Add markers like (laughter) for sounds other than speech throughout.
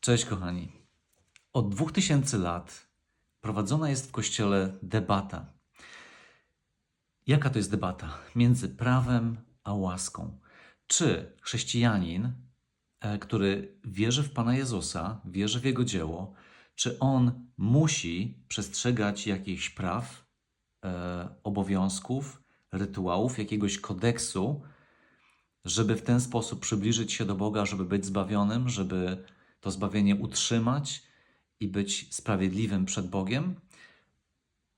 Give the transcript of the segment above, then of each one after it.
Cześć kochani. Od 2000 lat prowadzona jest w Kościele debata. Jaka to jest debata? Między prawem a łaską. Czy chrześcijanin, e, który wierzy w Pana Jezusa, wierzy w Jego dzieło, czy on musi przestrzegać jakichś praw, e, obowiązków, rytuałów, jakiegoś kodeksu, żeby w ten sposób przybliżyć się do Boga, żeby być zbawionym, żeby to zbawienie utrzymać i być sprawiedliwym przed Bogiem?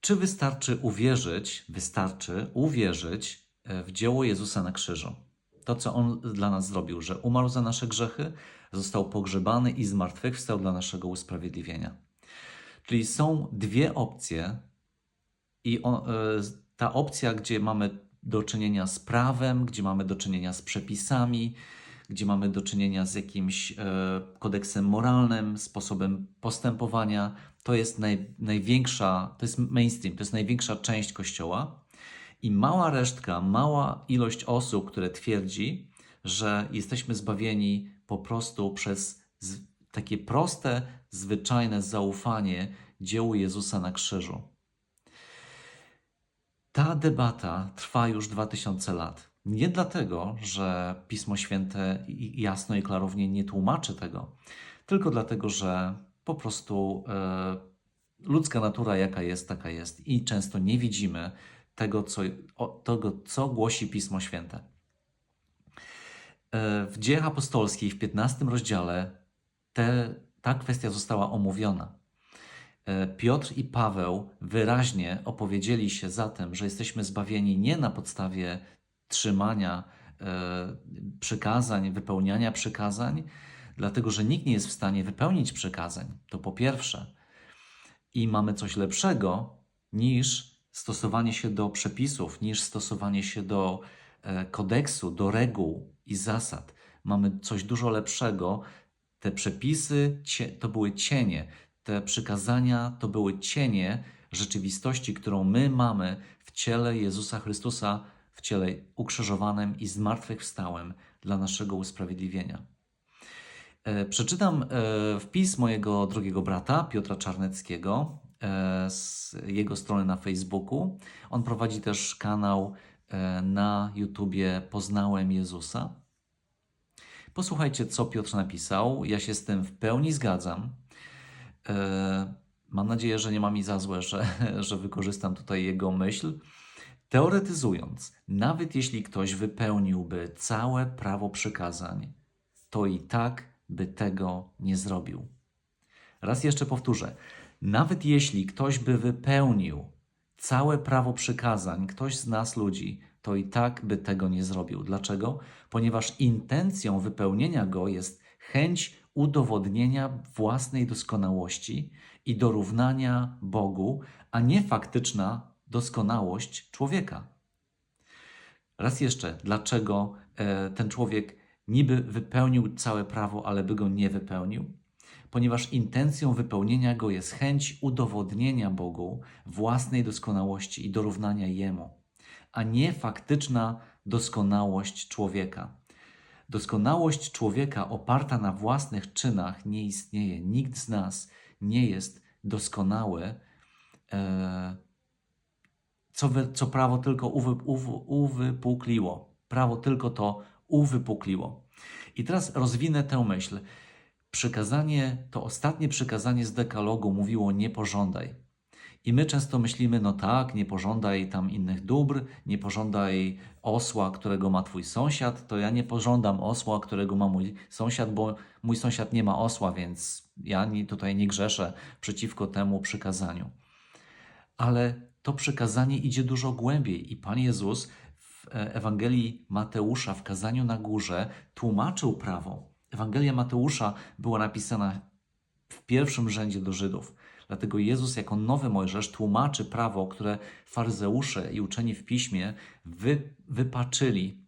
Czy wystarczy uwierzyć, wystarczy uwierzyć e, w dzieło Jezusa na krzyżu? To, co On dla nas zrobił, że umarł za nasze grzechy, został pogrzebany i zmartwychwstał dla naszego usprawiedliwienia. Czyli są dwie opcje, i on, e, ta opcja, gdzie mamy do czynienia z prawem, gdzie mamy do czynienia z przepisami, gdzie mamy do czynienia z jakimś e, kodeksem moralnym, sposobem postępowania, to jest naj, największa, to jest mainstream, to jest największa część Kościoła. I mała resztka, mała ilość osób, które twierdzi, że jesteśmy zbawieni po prostu przez takie proste, zwyczajne zaufanie dziełu Jezusa na krzyżu. Ta debata trwa już 2000 lat. Nie dlatego, że Pismo Święte jasno i klarownie nie tłumaczy tego, tylko dlatego, że po prostu e, ludzka natura jaka jest, taka jest i często nie widzimy tego, co, o, tego, co głosi Pismo Święte. E, W Dziejach Apostolskich w 15 rozdziale te, ta kwestia została omówiona. E, Piotr i Paweł wyraźnie opowiedzieli się za tym, że jesteśmy zbawieni nie na podstawie trzymania e, przykazań, wypełniania przykazań, dlatego że nikt nie jest w stanie wypełnić przykazań. To po pierwsze. I mamy coś lepszego niż stosowanie się do przepisów, niż stosowanie się do e, kodeksu, do reguł i zasad. Mamy coś dużo lepszego. Te przepisy to były cienie, te przykazania to były cienie rzeczywistości, którą my mamy w ciele Jezusa Chrystusa, w ciele ukrzyżowanym i zmartwychwstałym dla naszego usprawiedliwienia. E, Przeczytam e, wpis mojego drogiego brata Piotra Czarneckiego e, z jego strony na Facebooku. On prowadzi też kanał na YouTubie Poznałem Jezusa. Posłuchajcie, co Piotr napisał. Ja się z tym w pełni zgadzam. Mam nadzieję, że nie ma mi za złe, że, (laughs) że wykorzystam tutaj jego myśl. Teoretyzując, nawet jeśli ktoś wypełniłby całe prawo przykazań, to i tak by tego nie zrobił. Raz jeszcze powtórzę. Nawet jeśli ktoś by wypełnił całe prawo przykazań, ktoś z nas ludzi, to i tak by tego nie zrobił. Dlaczego? Ponieważ intencją wypełnienia go jest chęć udowodnienia własnej doskonałości i dorównania Bogu, a nie faktyczna doskonałość człowieka. Raz jeszcze, dlaczego e, ten człowiek niby wypełnił całe prawo, ale by go nie wypełnił? Ponieważ intencją wypełnienia go jest chęć udowodnienia Bogu własnej doskonałości i dorównania Jemu, a nie faktyczna doskonałość człowieka. Doskonałość człowieka oparta na własnych czynach nie istnieje. Nikt z nas nie jest doskonały, e, co, wy, co prawo tylko uwy, uwy, uwypukliło. Prawo tylko to uwypukliło. I teraz rozwinę tę myśl. Przykazanie, to ostatnie przykazanie z dekalogu mówiło nie pożądaj. I my często myślimy, no tak, nie pożądaj tam innych dóbr, nie pożądaj osła, którego ma twój sąsiad, to ja nie pożądam osła, którego ma mój sąsiad, bo mój sąsiad nie ma osła, więc ja tutaj nie grzeszę przeciwko temu przykazaniu. Ale to przykazanie idzie dużo głębiej i Pan Jezus w e, Ewangelii Mateusza, w kazaniu na górze, tłumaczył prawo. Ewangelia Mateusza była napisana w pierwszym rzędzie do Żydów. Dlatego Jezus jako nowy Mojżesz tłumaczy prawo, które faryzeusze i uczeni w piśmie wy, wypaczyli.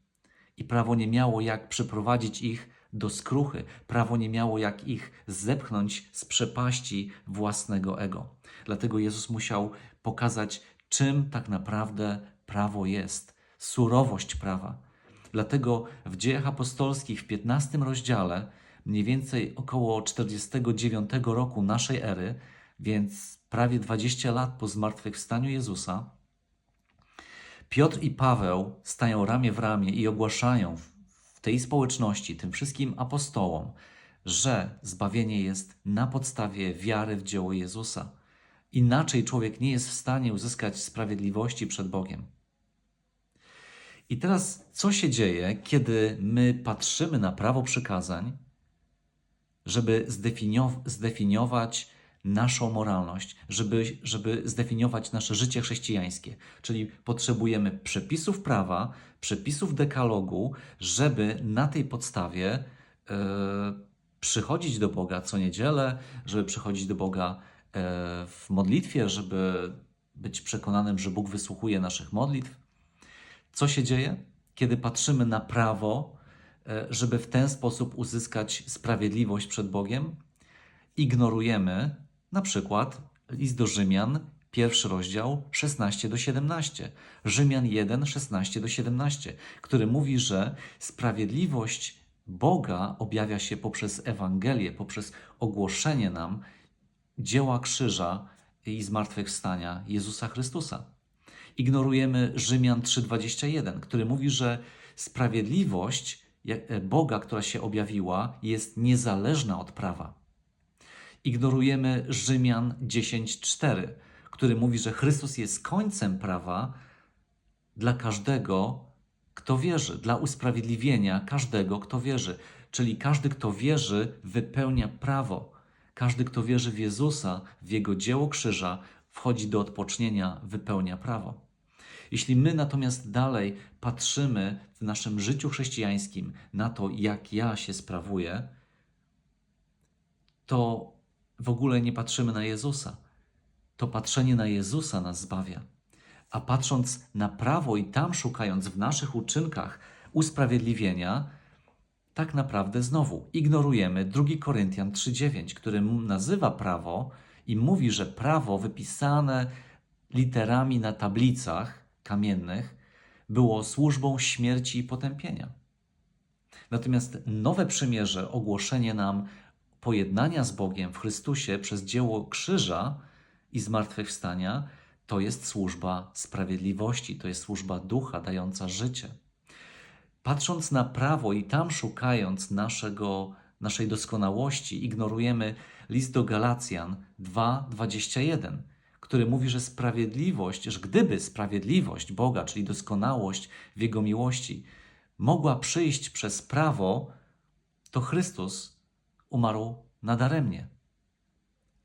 I prawo nie miało jak przyprowadzić ich do skruchy. Prawo nie miało jak ich zepchnąć z przepaści własnego ego. Dlatego Jezus musiał pokazać, czym tak naprawdę prawo jest. Surowość prawa. Dlatego w dziejach apostolskich w 15 rozdziale mniej więcej około 49 roku naszej ery, więc prawie 20 lat po zmartwychwstaniu Jezusa, Piotr i Paweł stają ramię w ramię i ogłaszają w- tej społeczności, tym wszystkim apostołom, że zbawienie jest na podstawie wiary w dzieło Jezusa. Inaczej człowiek nie jest w stanie uzyskać sprawiedliwości przed Bogiem. I teraz, co się dzieje, kiedy my patrzymy na prawo przykazań, żeby zdefiniow- zdefiniować naszą moralność, żeby, żeby zdefiniować nasze życie chrześcijańskie. Czyli potrzebujemy przepisów prawa, przepisów dekalogu, żeby na tej podstawie e, przychodzić do Boga co niedzielę, żeby przychodzić do Boga w modlitwie, żeby być przekonanym, że Bóg wysłuchuje naszych modlitw. Co się dzieje, kiedy patrzymy na prawo, e, żeby w ten sposób uzyskać sprawiedliwość przed Bogiem? Ignorujemy na przykład list do Rzymian, pierwszy rozdział 16 do 17. Rzymian 1, 16 do 17, który mówi, że sprawiedliwość Boga objawia się poprzez Ewangelię, poprzez ogłoszenie nam dzieła krzyża i zmartwychwstania Jezusa Chrystusa. Ignorujemy Rzymian 3:21, który mówi, że sprawiedliwość e, Boga, która się objawiła, jest niezależna od prawa. Ignorujemy Rzymian 10:4, który mówi, że Chrystus jest końcem prawa dla każdego, kto wierzy, dla usprawiedliwienia każdego, kto wierzy. Czyli każdy, kto wierzy, wypełnia prawo. Każdy, kto wierzy w Jezusa, w Jego dzieło krzyża, wchodzi do odpocznienia, wypełnia prawo. Jeśli my natomiast dalej patrzymy w naszym życiu chrześcijańskim na to, jak ja się sprawuję, to w ogóle nie patrzymy na Jezusa. To patrzenie na Jezusa nas zbawia. A patrząc na prawo i tam szukając w naszych uczynkach usprawiedliwienia, tak naprawdę znowu ignorujemy 2 Koryntian 3:9, który nazywa prawo i mówi, że prawo wypisane literami na tablicach kamiennych było służbą śmierci i potępienia. Natomiast nowe przymierze, ogłoszenie nam pojednania z Bogiem w Chrystusie przez dzieło krzyża i zmartwychwstania, to jest służba sprawiedliwości, to jest służba ducha dająca życie. Patrząc na prawo i tam szukając naszego, naszej doskonałości, ignorujemy list do Galacjan 2:21, który mówi, że sprawiedliwość, że gdyby sprawiedliwość Boga, czyli doskonałość w Jego miłości, mogła przyjść przez prawo, to Chrystus umarł nadaremnie.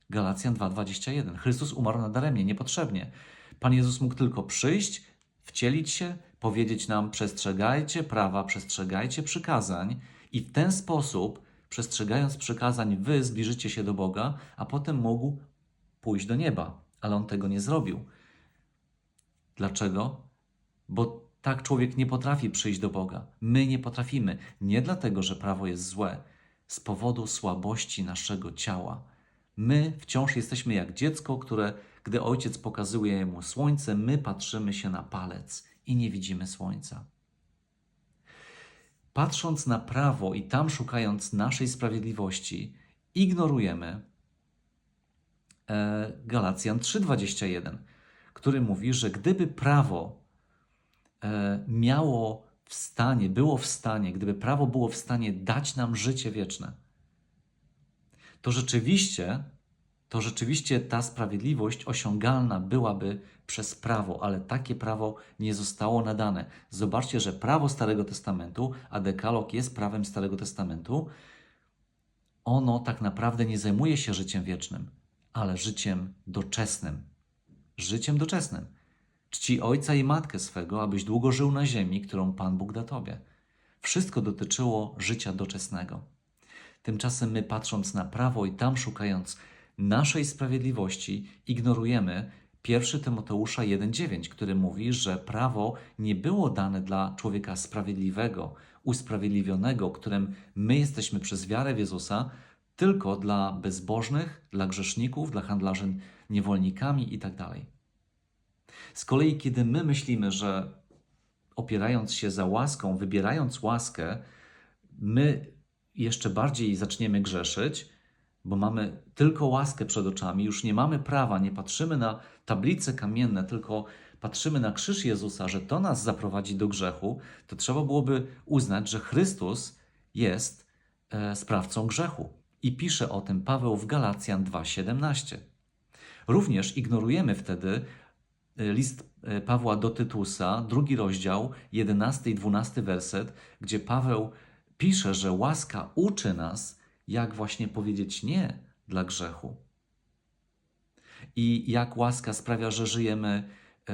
Galacjan 2:21. Chrystus umarł nadaremnie, niepotrzebnie. Pan Jezus mógł tylko przyjść, wcielić się, powiedzieć nam: przestrzegajcie prawa, przestrzegajcie przykazań, i w ten sposób, przestrzegając przykazań, wy zbliżycie się do Boga, a potem mógł pójść do nieba. Ale on tego nie zrobił. Dlaczego? Bo tak człowiek nie potrafi przyjść do Boga. My nie potrafimy. Nie dlatego, że prawo jest złe, z powodu słabości naszego ciała. My wciąż jesteśmy jak dziecko, które, gdy ojciec pokazuje mu słońce, my patrzymy się na palec i nie widzimy słońca. Patrząc na prawo i tam szukając naszej sprawiedliwości, ignorujemy e, Galacjan 3:21, który mówi, że gdyby prawo e, miało w stanie, było w stanie, gdyby prawo było w stanie dać nam życie wieczne, to rzeczywiście, to rzeczywiście ta sprawiedliwość osiągalna byłaby przez prawo, ale takie prawo nie zostało nadane. Zobaczcie, że prawo Starego Testamentu, a dekalog jest prawem Starego Testamentu, ono tak naprawdę nie zajmuje się życiem wiecznym, ale życiem doczesnym. Życiem doczesnym. Czci ojca i matkę swego, abyś długo żył na ziemi, którą Pan Bóg da tobie. Wszystko dotyczyło życia doczesnego. Tymczasem my, patrząc na prawo i tam szukając naszej sprawiedliwości, ignorujemy 1 Tymoteusza 1,9, który mówi, że prawo nie było dane dla człowieka sprawiedliwego, usprawiedliwionego, którym my jesteśmy przez wiarę w Jezusa, tylko dla bezbożnych, dla grzeszników, dla handlarzy niewolnikami itd. Z kolei, kiedy my myślimy, że opierając się za łaską, wybierając łaskę, my jeszcze bardziej zaczniemy grzeszyć, bo mamy tylko łaskę przed oczami, już nie mamy prawa, nie patrzymy na tablice kamienne, tylko patrzymy na krzyż Jezusa, że to nas zaprowadzi do grzechu, to trzeba byłoby uznać, że Chrystus jest e, sprawcą grzechu. I pisze o tym Paweł w Galacjan 2:17. Również ignorujemy wtedy e, list e, Pawła do Tytusa, drugi rozdział, 11 i 12 werset, gdzie Paweł pisze, że łaska uczy nas, jak właśnie powiedzieć nie dla grzechu. I jak łaska sprawia, że żyjemy e,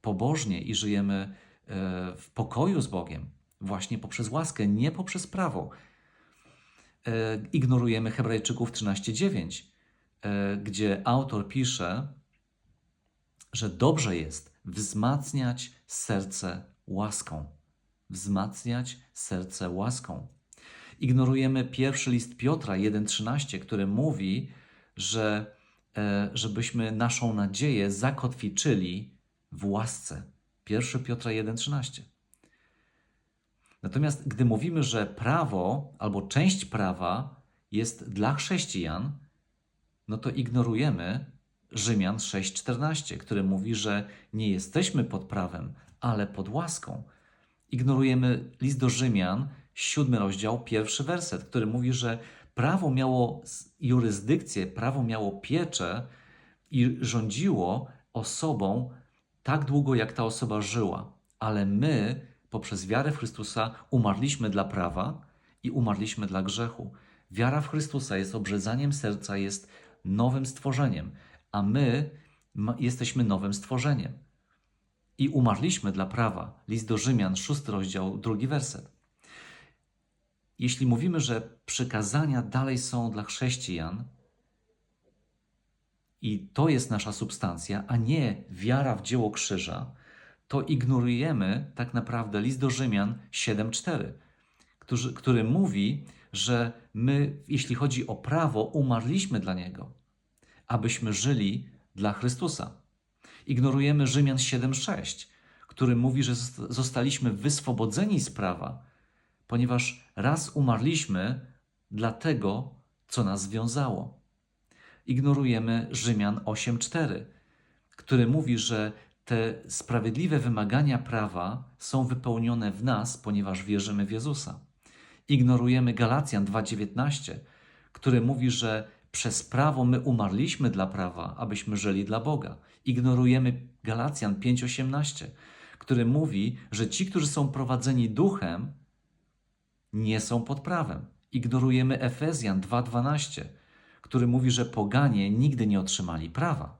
pobożnie i żyjemy e, w pokoju z Bogiem, właśnie poprzez łaskę, nie poprzez prawo. E, ignorujemy Hebrajczyków 13:9, e, gdzie autor pisze, że dobrze jest wzmacniać serce łaską. Wzmacniać serce łaską. Ignorujemy pierwszy list Piotra 1:13, który mówi, że e, żebyśmy naszą nadzieję zakotwiczyli w łasce. 1 Piotra 1:13. Natomiast gdy mówimy, że prawo albo część prawa jest dla chrześcijan, no to ignorujemy Rzymian 6:14, który mówi, że nie jesteśmy pod prawem, ale pod łaską. Ignorujemy list do Rzymian, siódmy rozdział, pierwszy werset, który mówi, że prawo miało jurysdykcję, prawo miało pieczę i rządziło osobą tak długo, jak ta osoba żyła. Ale my, poprzez wiarę w Chrystusa, umarliśmy dla prawa i umarliśmy dla grzechu. Wiara w Chrystusa jest obrzezaniem serca, jest nowym stworzeniem, a my jesteśmy nowym stworzeniem. I umarliśmy dla prawa. List do Rzymian, szósty rozdział, drugi werset. Jeśli mówimy, że przykazania dalej są dla chrześcijan, i to jest nasza substancja, a nie wiara w dzieło krzyża, to ignorujemy tak naprawdę list do Rzymian 7:4, który, który mówi, że my, jeśli chodzi o prawo, umarliśmy dla niego, abyśmy żyli dla Chrystusa. Ignorujemy Rzymian 7:6, który mówi, że zostaliśmy wyswobodzeni z prawa, ponieważ raz umarliśmy dla tego, co nas związało. Ignorujemy Rzymian 8:4, który mówi, że te sprawiedliwe wymagania prawa są wypełnione w nas, ponieważ wierzymy w Jezusa. Ignorujemy Galacjan 2:19, który mówi, że przez prawo my umarliśmy dla prawa, abyśmy żyli dla Boga. Ignorujemy Galacjan 5:18, który mówi, że ci, którzy są prowadzeni duchem, nie są pod prawem. Ignorujemy Efezjan 2:12, który mówi, że poganie nigdy nie otrzymali prawa.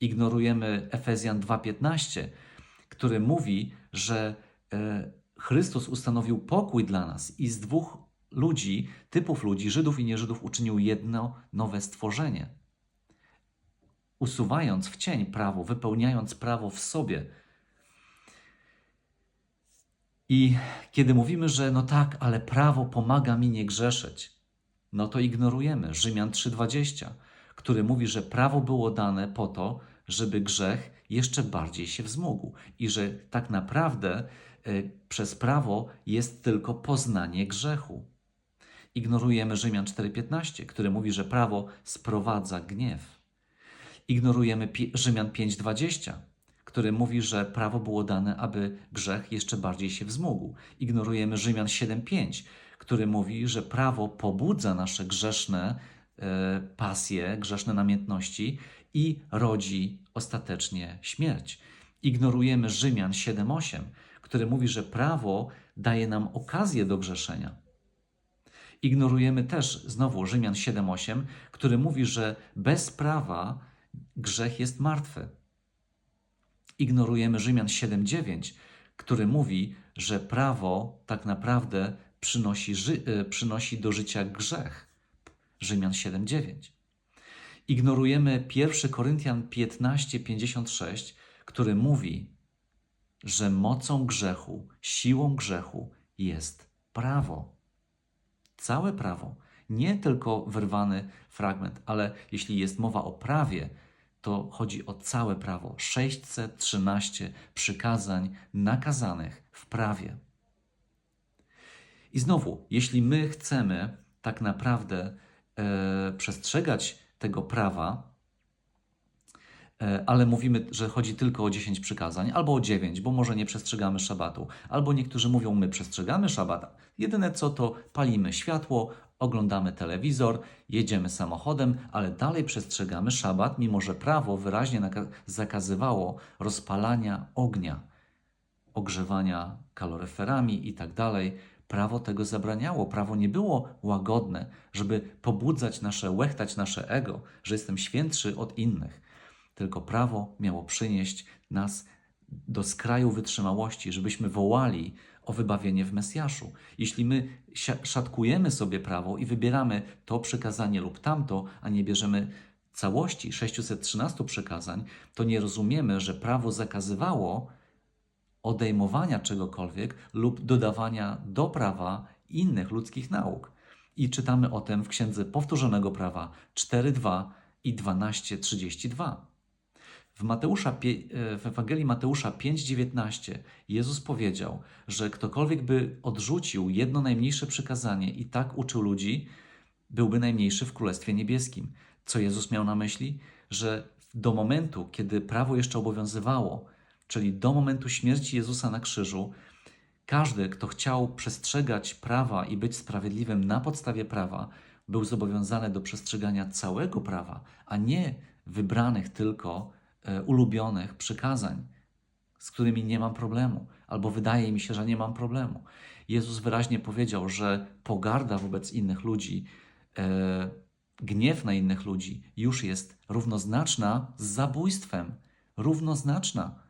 Ignorujemy Efezjan 2:15, który mówi, że e, Chrystus ustanowił pokój dla nas i z dwóch ludzi, typów ludzi, Żydów i nieżydów, uczynił jedno nowe stworzenie. Usuwając w cień prawo, wypełniając prawo w sobie, i kiedy mówimy, że no tak, ale prawo pomaga mi nie grzeszyć, no to ignorujemy Rzymian 3:20, który mówi, że prawo było dane po to, żeby grzech jeszcze bardziej się wzmógł i że tak naprawdę y, przez prawo jest tylko poznanie grzechu. Ignorujemy Rzymian 4:15, który mówi, że prawo sprowadza gniew. Ignorujemy Rzymian 5:20, który mówi, że prawo było dane, aby grzech jeszcze bardziej się wzmógł. Ignorujemy Rzymian 7:5, który mówi, że prawo pobudza nasze grzeszne e, pasje, grzeszne namiętności i rodzi ostatecznie śmierć. Ignorujemy Rzymian 7:8, który mówi, że prawo daje nam okazję do grzeszenia. Ignorujemy też znowu Rzymian 7:8, który mówi, że bez prawa grzech jest martwy ignorujemy Rzymian 7:9, który mówi, że prawo tak naprawdę przynosi, ży- przynosi do życia grzech. Rzymian 7:9. Ignorujemy 1 Koryntian 15:56, który mówi, że mocą grzechu, siłą grzechu jest prawo. Całe prawo, nie tylko wyrwany fragment, ale jeśli jest mowa o prawie, to chodzi o całe prawo 613 przykazań nakazanych w prawie. I znowu, jeśli my chcemy tak naprawdę e, przestrzegać tego prawa, e, ale mówimy, że chodzi tylko o 10 przykazań, albo o 9, bo może nie przestrzegamy szabatu, albo niektórzy mówią, my przestrzegamy szabata. Jedyne co to palimy światło, oglądamy telewizor, jedziemy samochodem, ale dalej przestrzegamy szabat, mimo że prawo wyraźnie zakazywało rozpalania ognia, ogrzewania kaloryferami i tak. Prawo tego zabraniało. Prawo nie było łagodne, żeby pobudzać nasze, łechtać nasze ego, że jestem świętszy od innych. Tylko prawo miało przynieść nas do skraju wytrzymałości, żebyśmy wołali o wybawienie w Mesjaszu. Jeśli my szatkujemy sobie prawo i wybieramy to przykazanie lub tamto, a nie bierzemy całości 613 przykazań, to nie rozumiemy, że prawo zakazywało odejmowania czegokolwiek lub dodawania do prawa innych ludzkich nauk. I czytamy o tym w Księdze Powtórzonego Prawa 4.2 i 12.32. W, Mateusza, e, w Ewangelii Mateusza 5:19 Jezus powiedział, że ktokolwiek by odrzucił jedno najmniejsze przykazanie i tak uczył ludzi, byłby najmniejszy w Królestwie Niebieskim. Co Jezus miał na myśli? Że do momentu, kiedy prawo jeszcze obowiązywało, czyli do momentu śmierci Jezusa na krzyżu, każdy, kto chciał przestrzegać prawa i być sprawiedliwym na podstawie prawa, był zobowiązany do przestrzegania całego prawa, a nie wybranych tylko ulubionych przykazań, z którymi nie mam problemu, albo wydaje mi się, że nie mam problemu. Jezus wyraźnie powiedział, że pogarda wobec innych ludzi, e, gniew na innych ludzi już jest równoznaczna z zabójstwem. Równoznaczna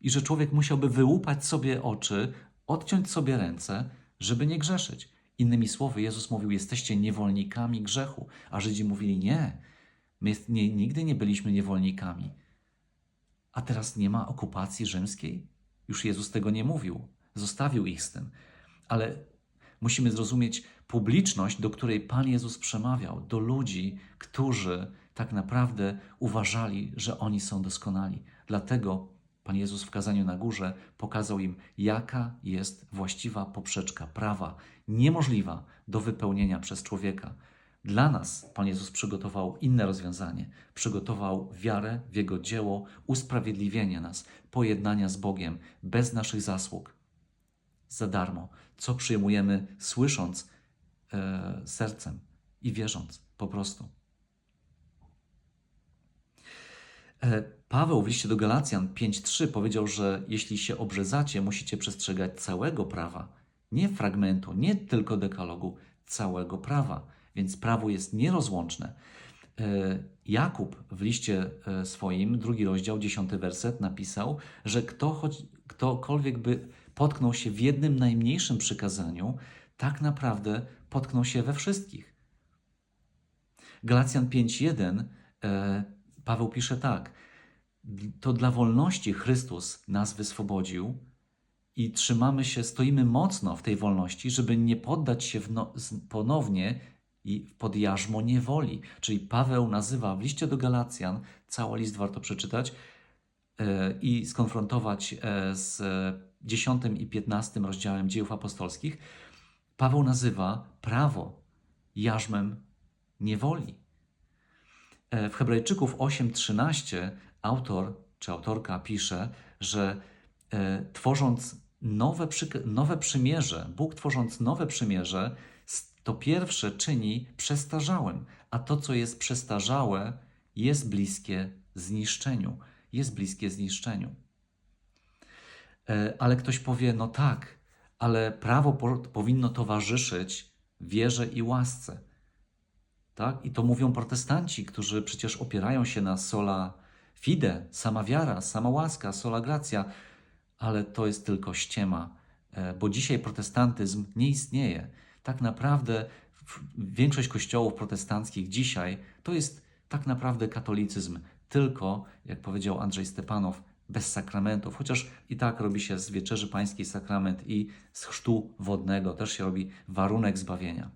i że człowiek musiałby wyłupać sobie oczy, odciąć sobie ręce, żeby nie grzeszyć. Innymi słowy, Jezus mówił: Jesteście niewolnikami grzechu, a Żydzi mówili: Nie, my nie, nigdy nie byliśmy niewolnikami. A teraz nie ma okupacji rzymskiej? Już Jezus tego nie mówił, zostawił ich z tym. Ale musimy zrozumieć publiczność, do której Pan Jezus przemawiał, do ludzi, którzy tak naprawdę uważali, że oni są doskonali. Dlatego Pan Jezus w kazaniu na górze pokazał im, jaka jest właściwa poprzeczka prawa, niemożliwa do wypełnienia przez człowieka. Dla nas Pan Jezus przygotował inne rozwiązanie. Przygotował wiarę w Jego dzieło, usprawiedliwienie nas, pojednania z Bogiem, bez naszych zasług, za darmo, co przyjmujemy słysząc e, sercem i wierząc po prostu. E, Paweł w liście do Galacjan 5:3 powiedział, że jeśli się obrzezacie, musicie przestrzegać całego prawa, nie fragmentu, nie tylko dekalogu, całego prawa. Więc prawo jest nierozłączne. E, Jakub w liście e, swoim, drugi rozdział, dziesiąty werset, napisał, że kto choć, ktokolwiek by potknął się w jednym najmniejszym przykazaniu, tak naprawdę potknął się we wszystkich. Galacjan 5:1 e, Paweł pisze tak: To dla wolności Chrystus nas wyswobodził i trzymamy się, stoimy mocno w tej wolności, żeby nie poddać się wno, z- ponownie i pod jarzmo niewoli. Czyli Paweł nazywa w liście do Galacjan, cały list warto przeczytać e, i skonfrontować e, z 10 i 15 rozdziałem dziejów apostolskich. Paweł nazywa prawo jarzmem niewoli. E, W Hebrajczyków 8:13 autor czy autorka pisze, że tworząc nowe, nowe przymierze, Bóg tworząc nowe przymierze, to pierwsze czyni przestarzałym, a to, co jest przestarzałe, jest bliskie zniszczeniu. Jest bliskie zniszczeniu. E, Ale ktoś powie, no tak, ale prawo po, powinno towarzyszyć wierze i łasce. Tak? I to mówią protestanci, którzy przecież opierają się na sola fide, sama wiara, sama łaska, sola gracja, ale to jest tylko ściema, e, bo dzisiaj protestantyzm nie istnieje. Tak naprawdę większość kościołów protestanckich dzisiaj to jest tak naprawdę katolicyzm, tylko, jak powiedział Andrzej Stepanow, bez sakramentów, chociaż i tak robi się z wieczerzy pańskiej sakrament i z chrztu wodnego też się robi warunek zbawienia.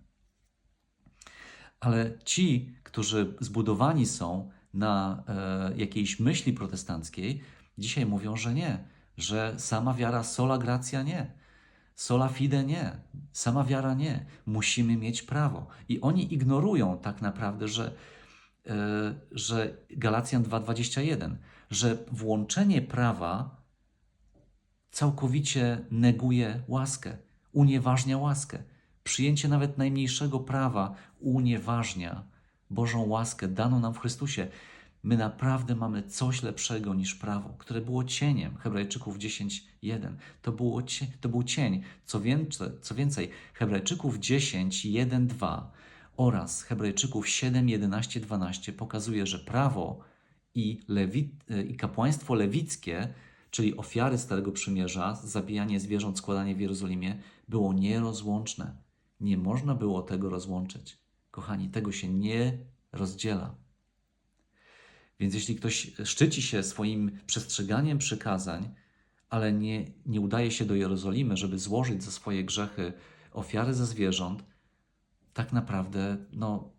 Ale ci, którzy zbudowani są na e, jakiejś myśli protestanckiej, dzisiaj mówią, że nie, że sama wiara sola gracja nie. Sola fide nie, sama wiara nie. Musimy mieć prawo. I oni ignorują tak naprawdę, że, e, że Galacjan 2:21, że włączenie prawa całkowicie neguje łaskę, unieważnia łaskę. Przyjęcie nawet najmniejszego prawa unieważnia Bożą łaskę daną nam w Chrystusie. My naprawdę mamy coś lepszego niż prawo, które było cieniem. Hebrajczyków 10:1. To, było, to był cień. Co więcej, co więcej, Hebrajczyków 10, 1, 2 oraz Hebrajczyków 7, 11, 12 pokazuje, że prawo i, lewi, i kapłaństwo lewickie, czyli ofiary Starego Przymierza, zabijanie zwierząt, składanie w Jerozolimie, było nierozłączne. Nie można było tego rozłączyć. Kochani, tego się nie rozdziela. Więc jeśli ktoś szczyci się swoim przestrzeganiem przykazań, ale nie, nie udaje się do Jerozolimy, żeby złożyć za swoje grzechy ofiary ze zwierząt, tak naprawdę no,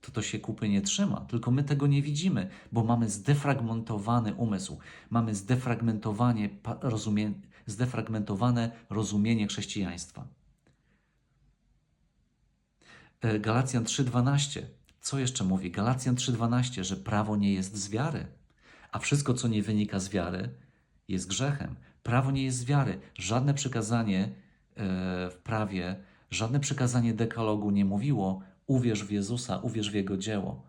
to, to się kupy nie trzyma. Tylko my tego nie widzimy, bo mamy zdefragmentowany umysł, mamy zdefragmentowanie, rozumie, zdefragmentowane rozumienie chrześcijaństwa. E, Galacjan 3:12. Co jeszcze mówi? Galacjan 3:12, że prawo nie jest z wiary, a wszystko, co nie wynika z wiary, jest grzechem. Prawo nie jest z wiary. Żadne przykazanie e, w prawie, żadne przykazanie dekalogu nie mówiło: uwierz w Jezusa, uwierz w Jego dzieło.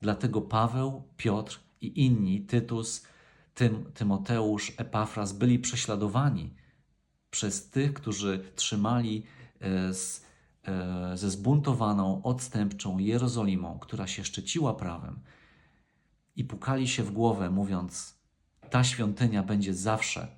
Dlatego Paweł, Piotr i inni, Tytus, Tym, Tymoteusz, Epafras byli prześladowani przez tych, którzy trzymali e, z, ze zbuntowaną, odstępczą Jerozolimą, która się szczyciła prawem i pukali się w głowę, mówiąc: Ta świątynia będzie zawsze.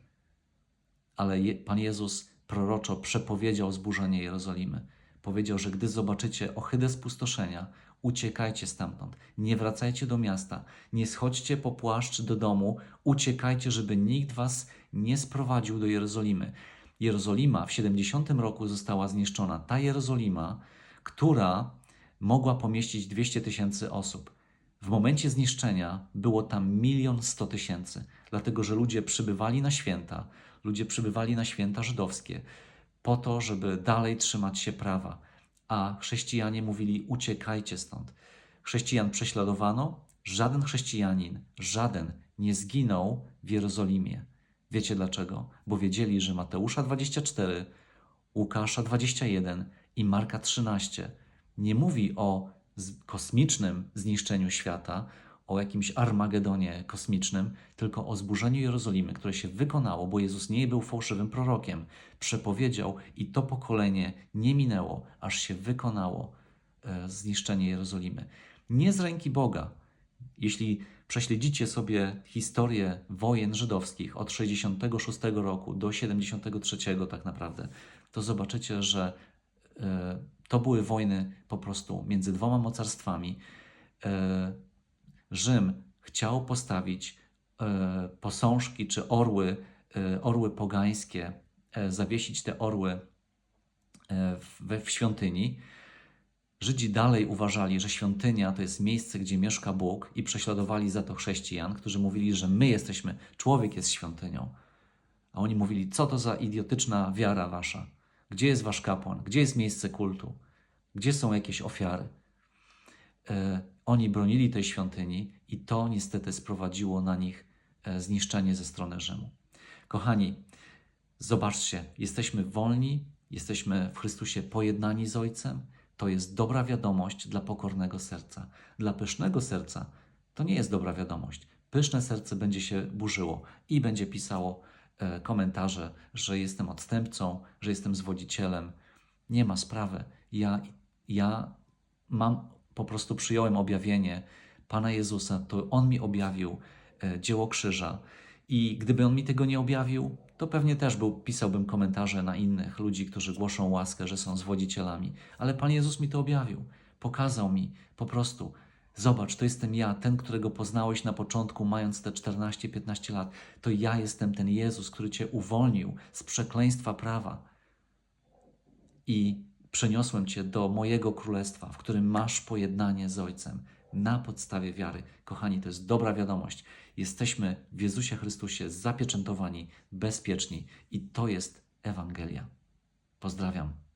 Ale Je, Pan Jezus proroczo przepowiedział zburzenie Jerozolimy. Powiedział, że gdy zobaczycie ohydę spustoszenia, uciekajcie stamtąd, nie wracajcie do miasta, nie schodźcie po płaszcz do domu, uciekajcie, żeby nikt was nie sprowadził do Jerozolimy. Jerozolima w 70 roku została zniszczona. Ta Jerozolima, która mogła pomieścić 200 tysięcy osób. W momencie zniszczenia było tam milion sto tysięcy, dlatego że ludzie przybywali na święta, ludzie przybywali na święta żydowskie po to, żeby dalej trzymać się prawa, a chrześcijanie mówili: uciekajcie stąd. Chrześcijan prześladowano, żaden chrześcijanin, żaden nie zginął w Jerozolimie. Wiecie dlaczego? Bo wiedzieli, że Mateusza 24, Łukasza 21 i Marka 13 nie mówi o kosmicznym zniszczeniu świata, o jakimś Armagedonie kosmicznym, tylko o zburzeniu Jerozolimy, które się wykonało, bo Jezus nie był fałszywym prorokiem. Przepowiedział i to pokolenie nie minęło, aż się wykonało e, zniszczenie Jerozolimy. Nie z ręki Boga. Jeśli prześledzicie sobie historię wojen żydowskich od 66 roku do 73 tak naprawdę, to zobaczycie, że e, to były wojny po prostu między dwoma mocarstwami. E, Rzym chciał postawić e, posążki czy orły, orły pogańskie, zawiesić te orły w, w świątyni. Żydzi dalej uważali, że świątynia to jest miejsce, gdzie mieszka Bóg i prześladowali za to chrześcijan, którzy mówili, że my jesteśmy, człowiek jest świątynią. A oni mówili, co to za idiotyczna wiara wasza? Gdzie jest wasz kapłan? Gdzie jest miejsce kultu? Gdzie są jakieś ofiary? E, oni bronili tej świątyni i to niestety sprowadziło na nich e, zniszczenie ze strony Rzymu. Kochani, zobaczcie, jesteśmy wolni, jesteśmy w Chrystusie pojednani z Ojcem. To jest dobra wiadomość dla pokornego serca. Dla pysznego serca to nie jest dobra wiadomość. Pyszne serce będzie się burzyło i będzie pisało e, komentarze, że jestem odstępcą, że jestem zwodzicielem. Nie ma sprawy. Ja, ja mam, po prostu przyjąłem objawienie Pana Jezusa, to On mi objawił e, dzieło krzyża. I gdyby On mi tego nie objawił, to pewnie też był, pisałbym komentarze na innych ludzi, którzy głoszą łaskę, że są zwodzicielami. Ale Pan Jezus mi to objawił. Pokazał mi po prostu. Zobacz, to jestem ja, ten, którego poznałeś na początku, mając te 14-15 lat. To ja jestem ten Jezus, który Cię uwolnił z przekleństwa prawa i przeniosłem Cię do mojego królestwa, w którym masz pojednanie z Ojcem na podstawie wiary. Kochani, to jest dobra wiadomość. Jesteśmy w Jezusie Chrystusie zapieczętowani, bezpieczni i to jest Ewangelia. Pozdrawiam.